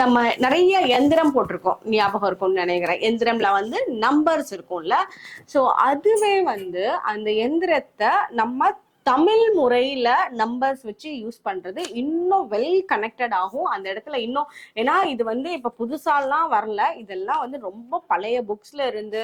நம்ம நிறைய எந்திரம் போட்டிருக்கோம். ஞாபகம் இருக்கும்னு நினைக்கிறேன். எந்திரம்ல வந்து நம்பர்ஸ் இருக்கும்ல. ஸோ அதுவே வந்து அந்த எந்திரத்தை நம்ம தமிழ் முறையில நம்பர்ஸ் வச்சு யூஸ் பண்றது இன்னும் வெல் கனெக்டட் ஆகும். அந்த இடத்துல இன்னும் ஏன்னா இது வந்து இப்ப புதுசாலாம் வரல. இதெல்லாம் வந்து ரொம்ப பழைய புக்ஸ்ல இருந்து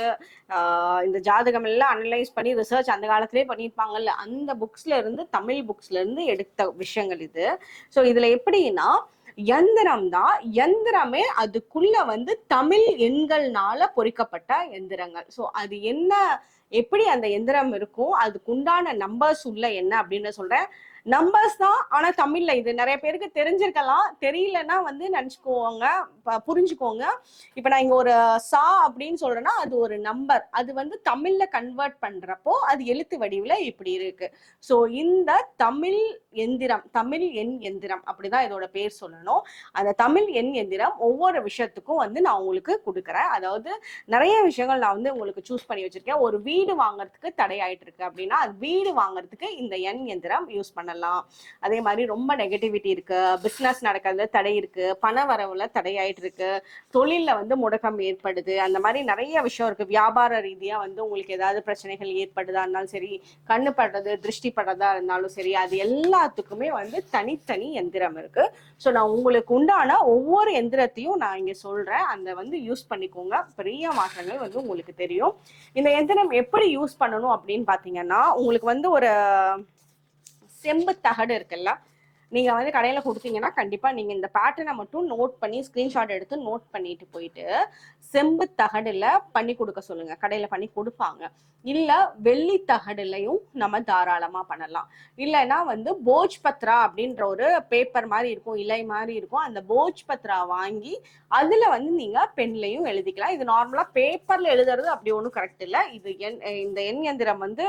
இந்த ஜாதகம் எல்லாம் அனலைஸ் பண்ணி ரிசர்ச் அந்த காலத்திலே பண்ணியிருப்பாங்கல்ல. அந்த புக்ஸ்ல இருந்து தமிழ் புக்ஸ்ல இருந்து எடுத்த விஷயங்கள் இது. ஸோ இதுல எப்படின்னா எந்திரம் தான் எந்திரமே அதுக்குள்ள வந்து தமிழ் எண்கள்னால பொறிக்கப்பட்ட எந்திரங்கள். ஸோ அது என்ன எப்படி அந்த எந்திரம் இருக்கும் அதுக்கு உண்டான நம்பர்ஸ் உள்ள என்ன அப்படின்னு சொல்றேன். நம்பர்ஸ் தான் ஆனா தமிழ்ல இது. நிறைய பேருக்கு தெரிஞ்சிருக்கலாம். தெரியலன்னா வந்து நினைச்சுக்கோங்க புரிஞ்சுக்கோங்க. இப்ப நான் இங்க ஒரு சா அப்படின்னு சொல்றேன்னா அது ஒரு நம்பர் அது வந்து தமிழ்ல கன்வெர்ட் பண்றப்போ அது எழுத்து வடிவுல இப்படி இருக்கு. சோ இந்த தமிழ் எந்திரம் தமிழ் எண் எந்திரம் அப்படிதான் இதோட பேர் சொல்லணும். அந்த தமிழ் எண் எந்திரம் ஒவ்வொரு விஷயத்துக்கும் வந்து நான் உங்களுக்கு கொடுக்குறேன். அதாவது நிறைய விஷயங்கள் நான் வந்து உங்களுக்கு சூஸ் பண்ணி வச்சிருக்கேன். ஒரு வீடு வாங்குறதுக்கு தடை ஆயிட்டு இருக்கு அப்படின்னா அது வீடு வாங்குறதுக்கு இந்த எண் எந்திரம் யூஸ் பண்ண பண்ணலாம். அதே மாதிரி ரொம்ப நெகட்டிவிட்டி இருக்கு. பிஸ்னஸ் நடக்கிறது தடை இருக்கு. பண வரவுல தடையாயிட்டு இருக்கு. தொழில வந்து முடக்கம் ஏற்படுது. அந்த மாதிரி நிறைய விஷயம் இருக்கு. வியாபார ரீதியா வந்து உங்களுக்கு ஏதாவது பிரச்சனைகள் ஏற்படுதா இருந்தாலும் சரி கண்ணு படுறது திருஷ்டி படுறதா இருந்தாலும் சரி அது எல்லாத்துக்குமே வந்து தனித்தனி எந்திரம் இருக்கு. ஸோ நான் உங்களுக்கு உண்டான ஒவ்வொரு எந்திரத்தையும் நான் இங்க சொல்றேன். அந்த வந்து யூஸ் பண்ணிக்கோங்க. பெரிய மாற்றங்கள் வந்து உங்களுக்கு தெரியும். இந்த எந்திரம் எப்படி யூஸ் பண்ணணும் அப்படின்னு பாத்தீங்கன்னா உங்களுக்கு வந்து ஒரு செம்பு தகடு இருக்குல்ல நீங்க வந்து கடையில கொடுத்தீங்கன்னா கண்டிப்பா நீங்க இந்த பேட்டர்னை மட்டும் நோட் பண்ணி ஸ்கிரீன்ஷாட் எடுத்து நோட் பண்ணிட்டு போயிட்டு செம்பு தகடுல பண்ணி கொடுக்க சொல்லுங்க. கடையில பண்ணி கொடுப்பாங்க. இல்ல வெள்ளி தகடுலையும் நம்ம தாராளமா பண்ணலாம். இல்லைன்னா வந்து போஜ் பத்ரா அப்படின்ற ஒரு பேப்பர் மாதிரி இருக்கும் இலை மாதிரி இருக்கும். அந்த போஜ் பத்ரா வாங்கி அதுல வந்து நீங்க பென்லையும் எழுதிக்கலாம். இது நார்மலா பேப்பர்ல எழுதுறது அப்படி ஒன்றும் கரெக்ட் இல்லை. இது எண் இந்த எண் எந்திரம் வந்து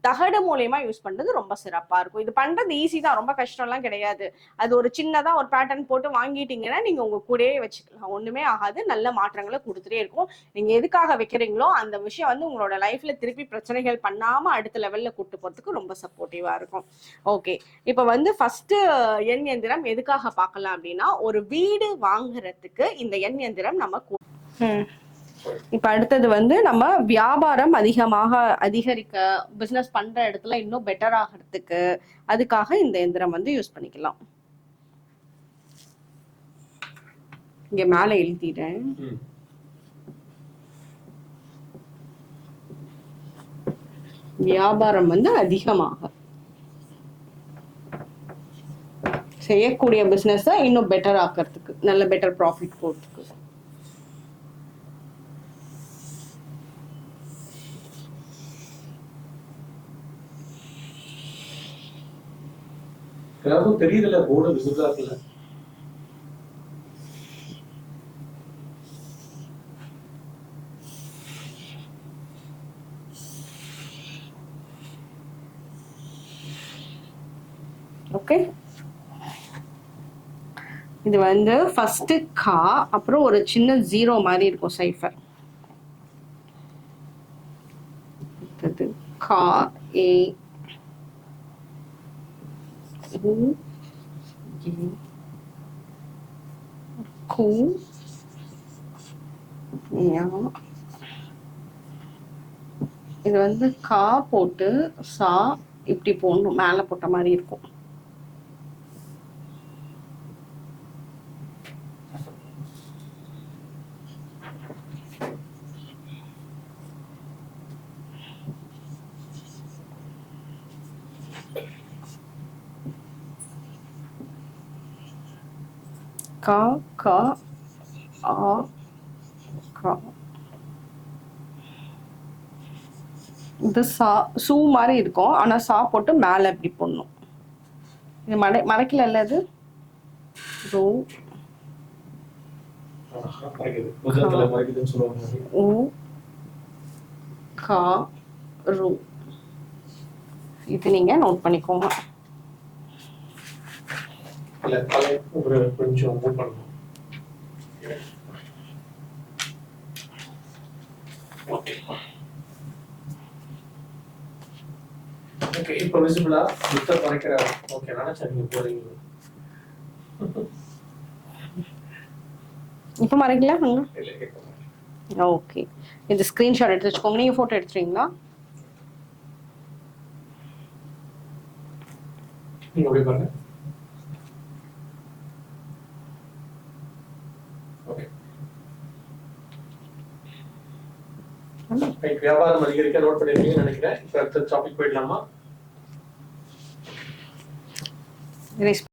தகடு மூலியமா யூஸ் பண்றது ரொம்ப சிறப்பா இருக்கும். இது பண்றது ஈஸி தான். ரொம்ப கஷ்டம்லாம் கிடையாது. அது ஒரு சின்னதா ஒரு பேட்டர்ன் போட்டு வாங்கிட்டீங்கன்னா நீங்க உங்க கூடயே வச்சுக்கலாம். ஒண்ணுமே ஆகாது. நல்ல மாற்றங்களை கொடுத்துட்டே இருக்கும். நீங்க எதுக்காக வைக்கிறீங்களோ அந்த விஷயம் வந்து உங்களோட லைஃப்ல திருப்பி பிரச்சனைகள் பண்ணாம அடுத்த லெவல்ல கூட்டு போறதுக்கு ரொம்ப சப்போர்ட்டிவா இருக்கும். ஓகே இப்ப வந்து ஃபர்ஸ்ட் எண் எந்திரம் எதுக்காக பார்க்கலாம் அப்படின்னா ஒரு வீடு வாங்குறதுக்கு இந்த எண் எந்திரம் நம்ம கூ- இப்ப அடுத்தது வந்து நம்ம வியாபாரம் அதிகமாக அதிகரிக்க பிசினஸ் பண்ற இடத்துல இன்னும் பெட்டர் ஆகிறதுக்கு அதுக்காக இந்த எந்திரம் வந்து யூஸ் பண்ணிக்கலாம். இங்க மேல எழுதிட்டேன். வியாபாரம் வந்து அதிகமாக. செய்யக்கூடிய பிசினஸ் இன்னும் பெட்டர் ஆக்கிறதுக்கு நல்ல பெட்டர் ப்ராஃபிட் போறதுக்கு. எல்லாருக்கும் தெரியுதுல்ல போர்டு விசிபிளா ஓகே இது வந்து ஃபர்ஸ்ட் கா அப்புறம் ஒரு சின்ன ஜீரோ மாதிரி இருக்கும் சைஃபர் அடுத்தது கா ஏ ஏ, கு, ஞா. இது வந்து கா போட்டு சா இப்படி போடணும். மேல போட்ட மாதிரி இருக்கும். கா கா ஆ கா இது சா சூ மாதிரி இருக்கும். ஆனா சா போட்டு மேல இப்படி போடணும். இது மடை மடக்கல இது? ரோ. உ கா. ரு. இது நீங்க நோட் பண்ணிக்கோங்க. ஓகே இப்போ விசிபிளா ஓகே நினைச்சேன் நீங்க போறீங்க. இப்போ மறைக்கல ஓகே இந்த ஸ்க்ரீன்ஷாட் எடுத்து வச்சுக்கோங்க. நீங்க போட்டோ எடுத்துறீங்களா? நீங்க அப்படியே பாருங்க ஓகே ரைட் வியாபாரம் அதிகரிக்க நோட் பண்ணிருக்கீங்கன்னு நினைக்கிறேன். இப்போ அடுத்த டாபிக் போயிடலாமா?